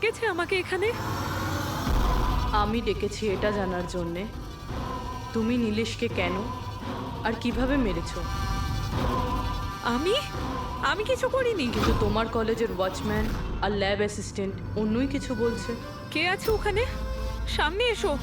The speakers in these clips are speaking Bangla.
ডেকেছে আমাকে এখানে? আমি ডেকেছি এটা জানার জন্যে। তুমি নীলেশকে কেন? আর কীভাবে মেরেছ? আমি? আমি কিছু করিনি। কিন্তু তোমার কলেজের ওয়াচম্যান আর ল্যাব অ্যাসিস্ট্যান্ট অন্যই কিছু বলছে। কে আছে ওখানে? সামনে এসো।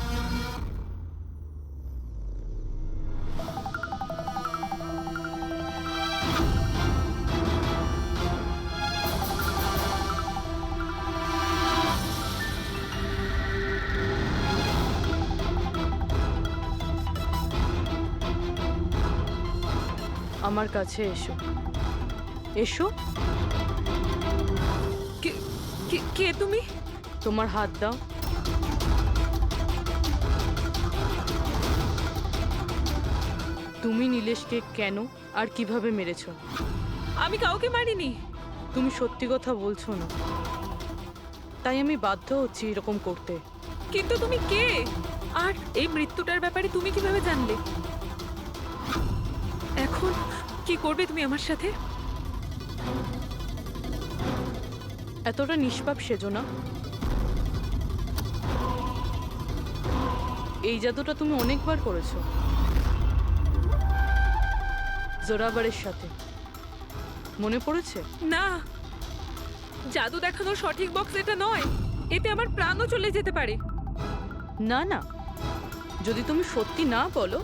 আমার কাছে এসো। এসো। কে- তুমি? তোমার হাত দাও। তুমি নীলেশকে কেন আর কীভাবে মেরেছ? আমি কাউকে মারিনি। তুমি সত্যি কথা বলছো না। তাই আমি বাধ্য হচ্ছি এরকম করতে। কিন্তু তুমি কে? আর এই মৃত্যুটার ব্যাপারে তুমি কীভাবে জানলে? এখন কি করবে তুমি আমার সাথে? এতটা নিষ্পাপ সেজো না। এই জাদুটা তুমি অনেকবার করেছ। জোরাবারের সাথে। মনে পড়েছে? না। জাদু দেখানোর সঠিক বক্স এটা নয়। এতে আমার প্রাণও চলে যেতে পারে। না না। যদি তুমি সত্যি না বলো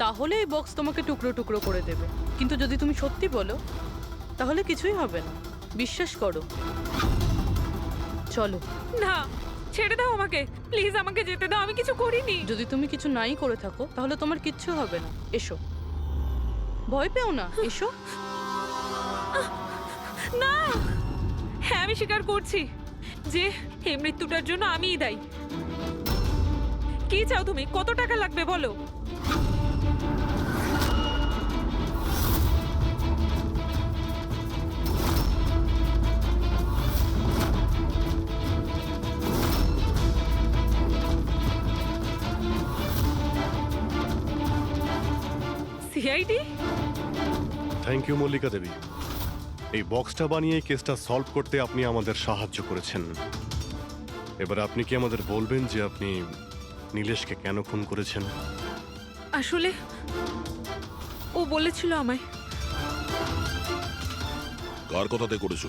তাহলে এই বক্স তোমাকে টুকরো টুকরো করে দেবে। কিন্তু যদি তুমি সত্যি বলো তাহলে কিছুই হবে না। বিশ্বাস করো। চলো। না ছেড়ে দাও আমাকে। প্লিজ আমাকে যেতে দাও আমি কিছু করিনি। যদি তুমি কিছু নাই করে থাকো তাহলে তোমার কিচ্ছু হবে না। এসো। ভয় পেও না এসো। না! হ্যাঁ আমি স্বীকার করছি যে এই মৃত্যুটার জন্য আমিই দায়ী। কি চাও তুমি? কত টাকা লাগবে বলো? CID? Thank you Mallika Debi. এই বক্সটা বানিয়ে এই কেসটা সলভ করতে আপনি আমাদের সাহায্য করেছেন। এবার আপনি কি আমাদের বলবেন যে আপনি নীলেশকে কেন খুন করেছেন? আসলে ও বলেছিল আমায়। কার কথাতে করেছ?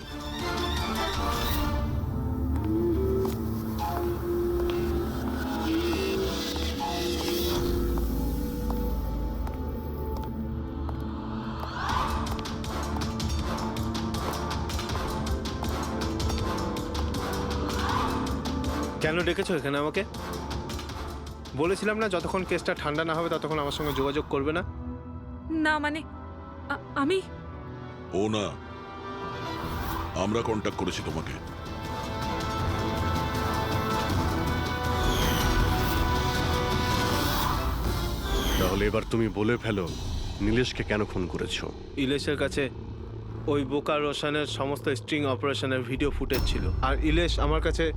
ডেকেছো এখানে আমাকে? বলেছিলাম না যতক্ষণ কেসটা ঠান্ডা না হবে ততক্ষণ আমার সঙ্গে যোগাযোগ করবে না? না মানে আ- আমি? ও না। আমরা কন্ট্যাক্ট করেছি তোমাকে। তাহলে এবার তুমি বলে ফেলো নীলেশকে কেন খুন করেছ? ইলেশের কাছে ওই বোকা রোশনের সমস্ত স্ট্রিং অপারেশনের ভিডিও ফুটেজ ছিল। আর ইলেশ আমার কাছে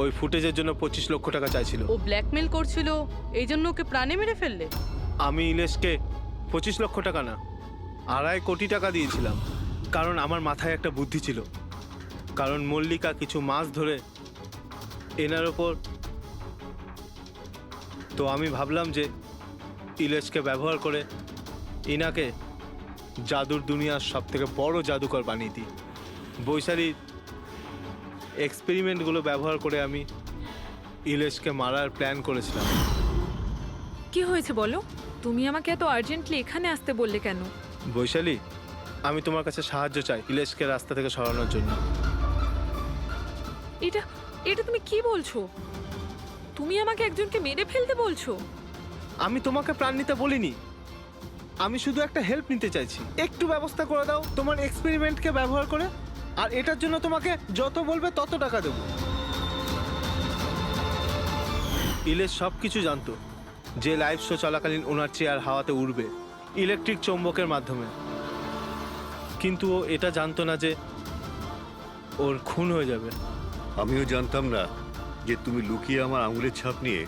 ওই ফুটেজের জন্য পঁচিশ লক্ষ টাকা চাইছিল। ও ব্ল্যাকমেল করছিল এই জন্য ওকে প্রাণে মেরে ফেললে? আমি ইলেশকে পঁচিশ লক্ষ টাকা না আড়াই কোটি টাকা দিয়েছিলাম কারণ আমার মাথায় একটা বুদ্ধি ছিল। কারণ মল্লিকা কিছু মাস ধরে এনার ওপর তো আমি ভাবলাম যে ইলেশকে ব্যবহার করে ইনাকে জাদুর দুনিয়ার সব থেকে বড় জাদুকর বানিয়ে দিই। বৈশালীর এক্সপেরিমেন্টগুলো ব্যবহার করে আমি ইলেশকে মারার প্ল্যান করেছিলাম। কি হয়েছে বলো? তুমি আমাকে এত আর্জেন্টলি এখানে আসতে বললে কেন? বৈশালী আমি তোমার কাছে সাহায্য চাই ইলেশকে রাস্তা থেকে সরানোর জন্য। এটা এটা তুমি কি বলছো? তুমি আমাকে একজনকে মেরে ফেলতে বলছো? আমি তোমাকে প্রাণ নিতে বলিনি। আমি শুধু একটা হেল্প নিতে চাইছি। একটু ব্যবস্থা করে দাও তোমার এক্সপেরিমেন্টকে ব্যবহার করে। আর এটার জন্য তোমাকে যত বলবে তত টাকা দেবো। ইলেশ সব কিছু জানতো যে লাইভ শো চলাকালীন ওনার চেয়ার হাওয়াতে উড়বে ইলেকট্রিক চৌম্বকের মাধ্যমে। কিন্তু ও এটা জানতো না যে ওর খুন হয়ে যাবে। আমিও জানতাম না যে তুমি লুকিয়ে আমার আঙুলের ছাপ নিয়ে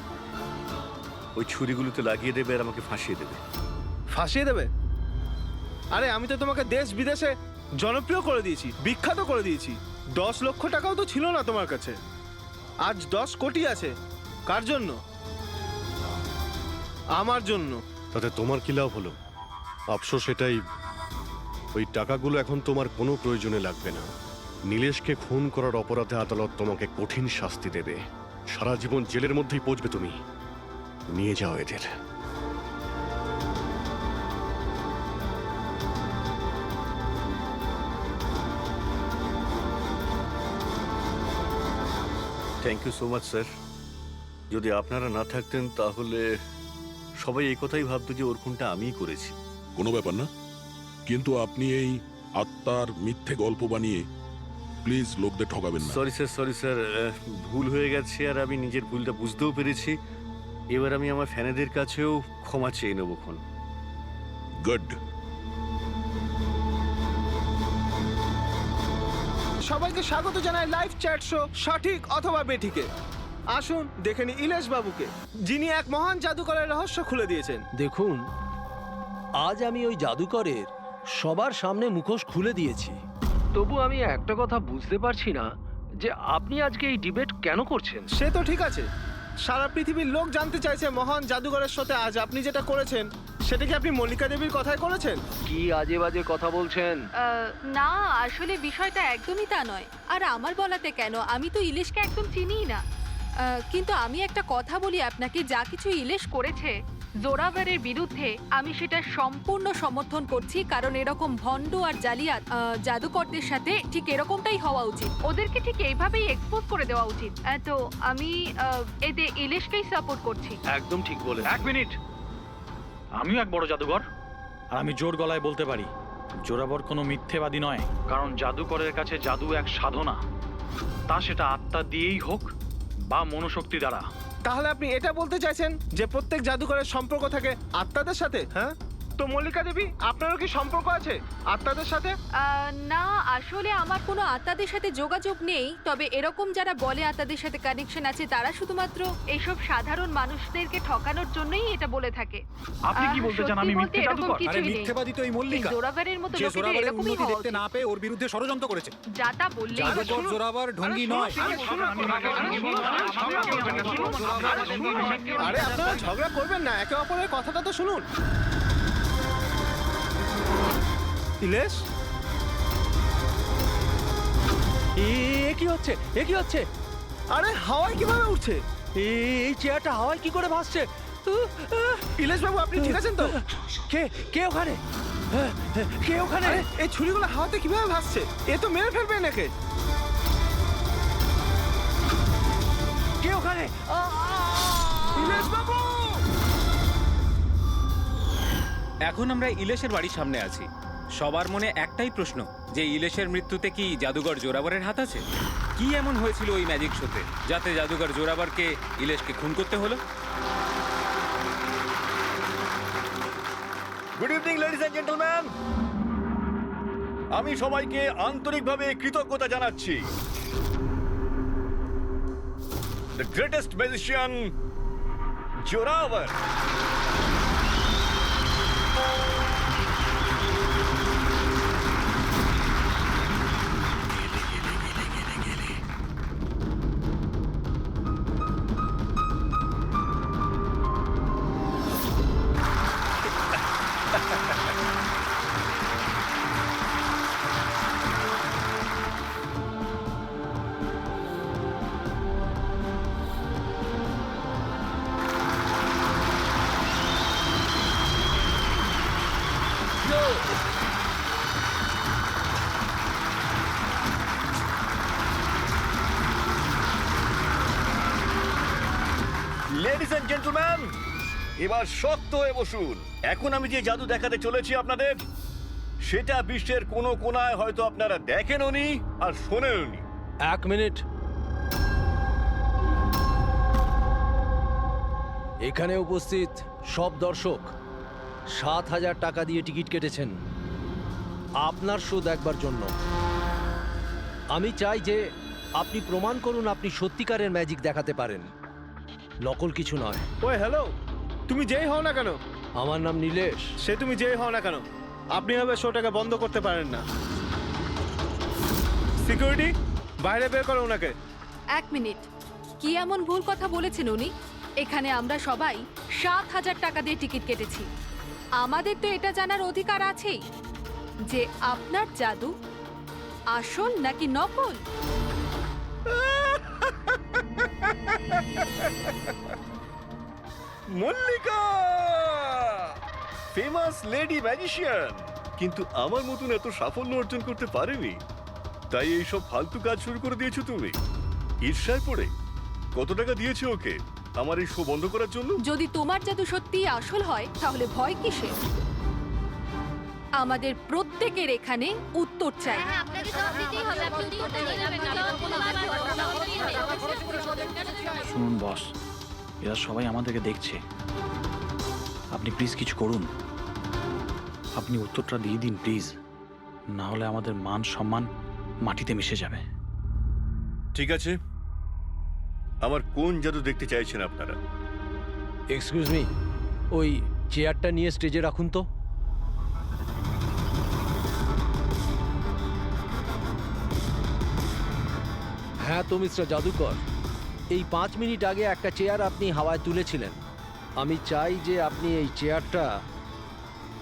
ওই ছুরিগুলোতে লাগিয়ে দেবে আর আমাকে ফাঁসিয়ে দেবে। ফাঁসিয়ে দেবে? আরে আমি তো তোমাকে দেশ বিদেশে জনপ্রিয় করে দিয়েছি, বিখ্যাত করে দিয়েছি। দশ লক্ষ টাকাও তো ছিল না তোমার কাছে। আজ দশ কোটি আছে। কার জন্য? আমার জন্য। তাতে তোমার কি লাভ হলো? আফসোস এটাই ওই টাকাগুলো এখন তোমার কোনো প্রয়োজনে লাগবে না। নীলেশকে খুন করার অপরাধে আদালত তোমাকে কঠিন শাস্তি দেবে। সারা জীবন জেলের মধ্যেই পচবে তুমি। নিয়ে যাও এদের। Thank you so much sir যদি আপনারা না থাকতেন তাহলে সবাই এই কথাই ভাবতো যে ওর খুনটা আমিই করেছি। কোনো ব্যাপার না। কিন্তু আপনি এই আত্মার মিথ্যে গল্প বানিয়ে প্লিজ লোকদের ঠকাবেন না। সরি স্যার সরি স্যার ভুল হয়ে গেছে আর আমি নিজের ভুলটা বুঝতেও পেরেছি। এবার আমি আমার ফ্যানেদের কাছেও ক্ষমা চেয়ে নেব খন গুড সবাইকে স্বাগত জানাই লাইভ চ্যাট শো সঠিক অথবা বেঠিকে আসুন দেখে নি ইলেশ বাবুকে যিনি এক মহান জাদুকরের রহস্য খুলে দিয়েছেন। দেখুন আজ আমি ওই জাদুকরের সবার সামনে মুখোশ খুলে দিয়েছি। তবু আমি একটা কথা বুঝতে পারছি না যে আপনি আজকে এই ডিবেট কেন করছেন? সে তো ঠিক আছে। সারা পৃথিবীর লোক জানতে চাইছে মহান জাদুকরের সাথে আজ আপনি যেটা করেছেন সেটা কি আপনি মল্লিকা দেবীর কথায় করেছেন? কি আজে বাজে কথা বলছেন? আহ, না আসলে বিষয়টা একদমই তা নয়। আর আমার বলাতে কেন? আমি তো ইলিশকে একদম চিনিই না। আহ, কিন্তু আমি একটা কথা বলি আপনাকে যা কিছু ইলিশ করেছে জোরাভারের বিরুদ্ধে আমি সেটা সম্পূর্ণ সমর্থন করছি কারণ এরকম ভণ্ড আর জালিয়াত আহ, জাদুকরদের সাথে ঠিক এরকমটাই হওয়া উচিত। ওদেরকে ঠিক এইভাবেই এক্সপোজ করে দেওয়া উচিত। আহ, তো আমি আহ, এতে ইলিশকেই সাপোর্ট করছি। একদম ঠিক বলে এক মিনিট! আমিও এক বড় জাদুঘর। আর আমি জোর গলায় বলতে পারি জোরাবর কোনো মিথ্যেবাদী নয়। কারণ জাদুকরের কাছে জাদু এক সাধনা। তা সেটা আত্মা দিয়েই হোক বা মনোশক্তি দ্বারা। তাহলে আপনি এটা বলতে চাইছেন যে প্রত্যেক জাদুকরের সম্পর্ক থাকে আত্মাদের সাথে হ্যাঁ? তো মল্লিকা দেবী আপনারও কি সম্পর্ক আছে আত্মাদের সাথে আহ, না আসলে আমার কোনো আত্মাদের সাথে যোগাযোগ নেই তবে এরকম যারা বলে আত্মাদের সাথে কানেকশন আছে তারা শুধুমাত্র এইসব সাধারণ মানুষদেরকে ঠকানোর জন্যই এটা বলে থাকে আপনি কি আহ, বলতে চান সত্যি আমি বলতে মিথ্যে এরকম জাদুকর কিছুই আরে নেই। মিথ্যেবাদী তো এই এই মল্লিকা জোরাভারের মতো যে লোকেদের জোরাবারের এরকমই উন্নতি হওয়া দেখতে না পেয়ে ওর বিরুদ্ধে ষড়যন্ত্র করেছে যা তা বললেই। জাদুকর জোরাবার ঢঙ্গি নয় আরে আপনারা ঝগড়া করবেন না একে অপরের কথাটা তো শুনুন ইলেশ এ কি হচ্ছে? এ কি হচ্ছে? আরে হাওয়ায় কীভাবে উঠছে? এই চেয়ারটা হাওয়ায় কি করে ভাসছে? ইলেশ বাবু আপনি ঠিক আছেন তো? কে কে ওখানে? হ্যাঁ, কে ওখানে? এই ছুরিগুলো হাওয়াতে কীভাবে ভাসছে? এ তো মেরে ফেলবে নাকি কে ওখানে। ইলেশ বাবু! এখন আমরা ইলেশের বাড়ির সামনে আছি। সবার মনে একটাই প্রশ্ন, যে ইলেশের মৃত্যুতে কি জাদুঘর জোরাবারের হাত আছে? কি এমন হয়েছিল ওই ম্যাজিক শোতে যাতে জাদুঘর জোরাবারকে ইলেশকে খুন করতে হলো? Good evening ladies and gentleman আমি সবাইকে আন্তরিকভাবে কৃতজ্ঞতা জানাচ্ছি। দ্য গ্রেটেস্ট ম্যাজিশিয়ান জোরাভার এবার শক্ত হয়ে বসুন। এখন আমি যে জাদু দেখাতে চলেছি আপনাদের সেটা বিশ্বের কোনো কোনায় হয়তো আপনারা দেখেননি আর শোনেননি এক মিনিট। এখানে উপস্থিত সব দর্শক সাত হাজার টাকা দিয়ে টিকিট কেটেছেন। আপনার শো দেখবার জন্য। আমি চাই যে আপনি প্রমাণ করুন আপনি সত্যিকারের ম্যাজিক দেখাতে পারেন। নকল কিছু নয়। ওই হ্যালো তুমি যেই হও না কেন? আমার নাম নীলেশ। সে তুমি যেই হও না কেন? আপনি হবে শোটাকে বন্ধ করতে পারেন না। সিকিউরিটি বাইরে বের করো ওনাকে। এক মিনিট। কি এমন ভুল কথা বলেছেন উনি? এখানে আমরা সবাই সাত হাজার টাকা দিয়ে টিকিট কেটেছি। আমাদের তো এটা জানার অধিকার আছেই। যে আপনার জাদু আসল নাকি নকল? মল্লিকা! ফেমাস লেডি ম্যাজিশিয়ান কিন্তু আমার মতন এত সাফল্য অর্জন করতে পারেনি। তাই এই সব ফালতু কাজ শুরু করে দিয়েছ তুমি। ঈর্ষায় পড়ে। কত টাকা দিয়েছ ওকে? আমার এই শো বন্ধ করার জন্য? যদি তোমার জাদু সত্যিই আসল হয় তাহলে ভয় কিসের? আমাদের প্রত্যেকের এখানে উত্তর চাই। শুনুন বস। এরা সবাই আমাদেরকে দেখছে। আপনি প্লিজ কিছু করুন। আপনি উত্তরটা দিয়ে দিন প্লিজ না হলে আমাদের মান সম্মান মাটিতে মিশে যাবে। ঠিক আছে। আমার কোন জাদু দেখতে চাইছেন আপনারা? এক্সকিউজ মি ওই চেয়ারটা নিয়ে স্টেজে রাখুন তো। হ্যাঁ তো মিস্টার জাদুকর। এই পাঁচ মিনিট আগে একটা চেয়ার আপনি হাওয়ায় তুলেছিলেন। আমি চাই যে আপনি এই চেয়ারটা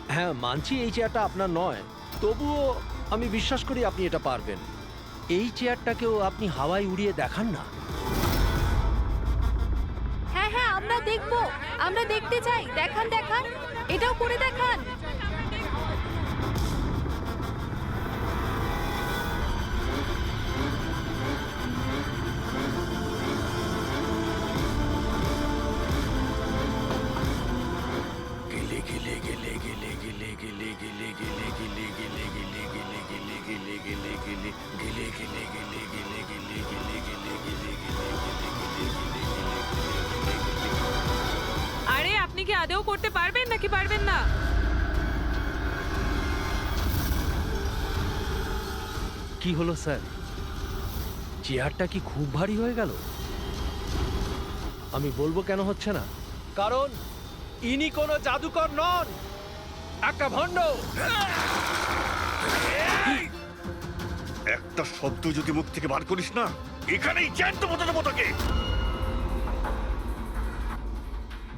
হ্যাঁ মানছি এই চেয়ারটা আপনার নয়। তবুও আমি বিশ্বাস করি আপনি এটা পারবেন। এই চেয়ারটাকেও আপনি হাওয়ায় উড়িয়ে দেখান না। হ্যাঁ হ্যাঁ আমরা দেখব। আমরা দেখতে চাই। দেখান দেখান। এটাও করে দেখান। পারবেন না। কি হলো স্যার? চেয়ারটা কি খুব ভারী হয়ে গেল? আমি বলব কেন হচ্ছে না? কারণ ইনি কোনো জাদুকর নন একটা ভণ্ড। একটা শব্দ যদি মুখ থেকে বার করিস না এখানেই জ্যান্ত মতো দেবো তোকে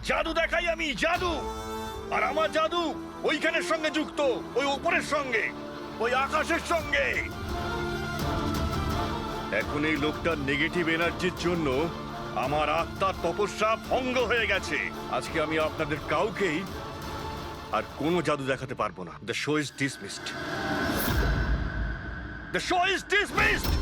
জাদু দেখাই আমি জাদু। আর আমার জাদু ওইখানের সঙ্গে যুক্ত, ওই উপরের সঙ্গে, ওই আকাশের সঙ্গে। এখন এই লোকটার নেগেটিভ এনার্জির জন্য আমার আত্মার তপস্যা ভঙ্গ হয়ে গেছে। আজকে আমি আপনাদের কাউকেই আর কোনো জাদু দেখাতে পারব না। দ্য শো ইজ ডিসমিসড দ্য show is dismissed!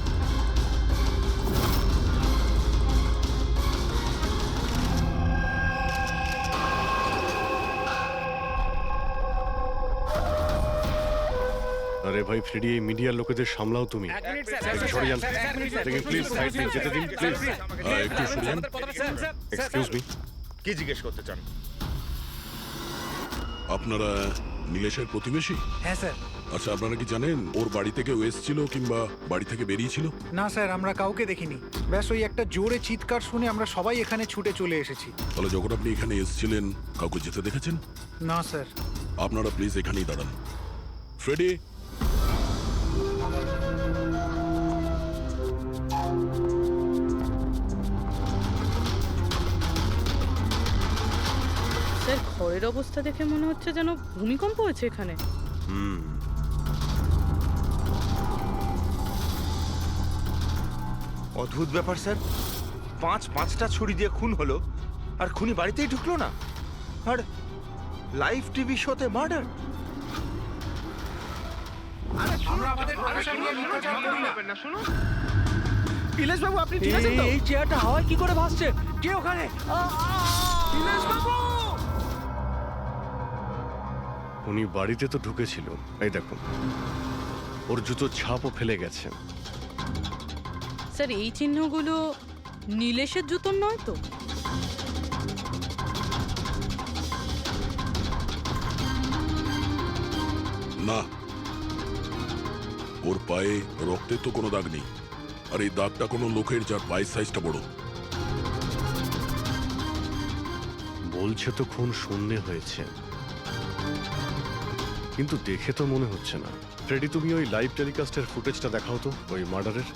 আরে ভাই ফ্রেডি এই মিডিয়ার লোকেদের সামলাও তুমি। সরে যান দেখেন প্লিজ সাইড দিন যেতে দিন প্লিজ আহ, একটু শুনুন। এক্সকিউজ মি কি জিজ্ঞেস করতে চান? আপনারা নীলেশের প্রতিবেশী? হ্যাঁ স্যার। আচ্ছা আপনারা কি জানেন ওর বাড়ি থেকে ও এসেছিল কিংবা বাড়ি থেকে বেরিয়েছিল? না স্যার আমরা কাউকে দেখিনি। ব্যাস ওই একটা জোরে চিৎকার শুনে আমরা সবাই এখানে ছুটে চলে এসেছি। তাহলে যখন আপনি এখানে এসেছিলেন কাউকে যেতে দেখেছেন? না স্যার। আপনারা প্লিজ এখানেই দাঁড়ান। ফ্রেডি ঘরের অবস্থা দেখে মনে হচ্ছে যেন ভূমিকম্প হয়েছে এখানে। হুম। অদ্ভুত ব্যাপার স্যার। পাঁচ পাঁচটা ছুরি দিয়ে খুন হলো আর খুনি বাড়িতেই ঢুকলো না। আর লাইভ টিভি শোতে মার্ডার। ইলেশবাবু আপনি ঠিক আছেন তো? এই চেয়ারটা হাওয়ায় কি করে ভাসছে? কে ওখানে? উনি বাড়িতে তো ঢুকেছিল। এই দেখুন ওর জুতো ছাপও ফেলে গেছে। স্যার এই চিহ্নগুলো নীলেশের জুতোর নয় তো? না। ওর পায়ে রক্তের তো কোনো দাগ নেই। আর এই দাগটা কোনো লোকের যার পায়ের সাইজটা বড়। বলছে তো খুন শূন্যে হয়েছে। কিন্তু দেখে তো মনে হচ্ছে না। ফ্রেডি তুমি ওই লাইভ টেলিকাস্টের ফুটেজটা দেখাও তো ওই মার্ডারের।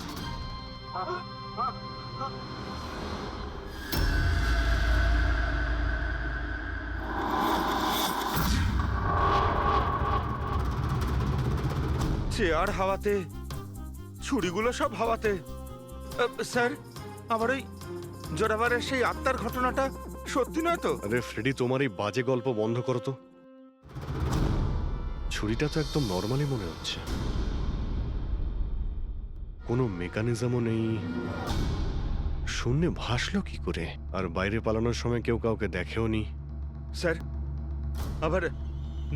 চেয়ার হাওয়াতে ছুরিগুলো সব হাওয়াতে। স্যার আবার ওই জোরাবারের সেই আত্মার ঘটনাটা সত্যি নয় তো? আরে ফ্রেডি তোমার এই বাজে গল্প বন্ধ করো তো। ছুরিটা তো একদম নর্মালি মনে হচ্ছে। কোনো মেকানিজমও নেই। শূন্যে ভাসলো কি করে? আর বাইরে পালানোর সময় কেউ কাউকে দেখেও নি। স্যার আবার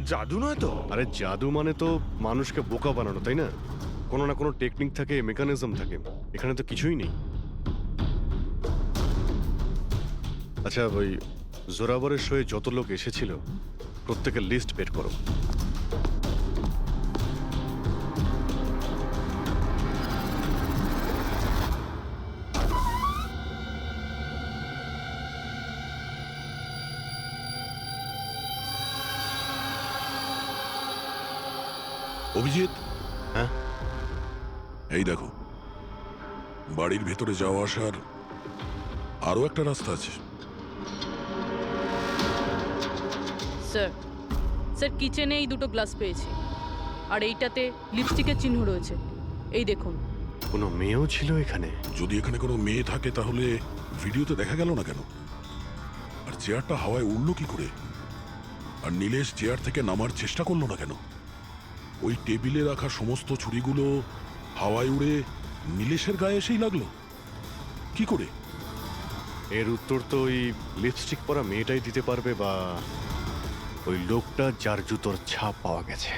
জাদু নয় তো? আরে জাদু মানে তো মানুষকে বোকা বানানো তাই না? কোনো না কোনো টেকনিক থাকে মেকানিজম থাকে। এখানে তো কিছুই নেই। আচ্ছা ওই জোরাবরের শোয়ে যত লোক এসেছিল প্রত্যেকের লিস্ট বের করো। অভিজিৎ? হ্যাঁ? এই দেখো বাড়ির ভেতরে যাওয়া আসার আরও একটা রাস্তা আছে। স্যার স্যার কিচেনে এই দুটো গ্লাস পেয়েছি। আর এইটাতে লিপস্টিকের চিহ্ন রয়েছে। এই দেখুন। কোনো মেয়েও ছিল এখানে? যদি এখানে কোনো মেয়ে থাকে তাহলে ভিডিওতে দেখা গেল না কেন? আর চেয়ারটা হাওয়ায় উড়লো কি করে? আর নীলেশ চেয়ার থেকে নামার চেষ্টা করল না কেন? ওই টেবিলে রাখা সমস্ত ছুরিগুলো হাওয়ায় উড়ে নীলেশের গায়ে এসেই লাগল। কি করে? এর উত্তর তো ওই লিপস্টিক পরা মেয়েটাই দিতে পারবে বা ওই লোকটা যার জুতোর ছাপ পাওয়া গেছে।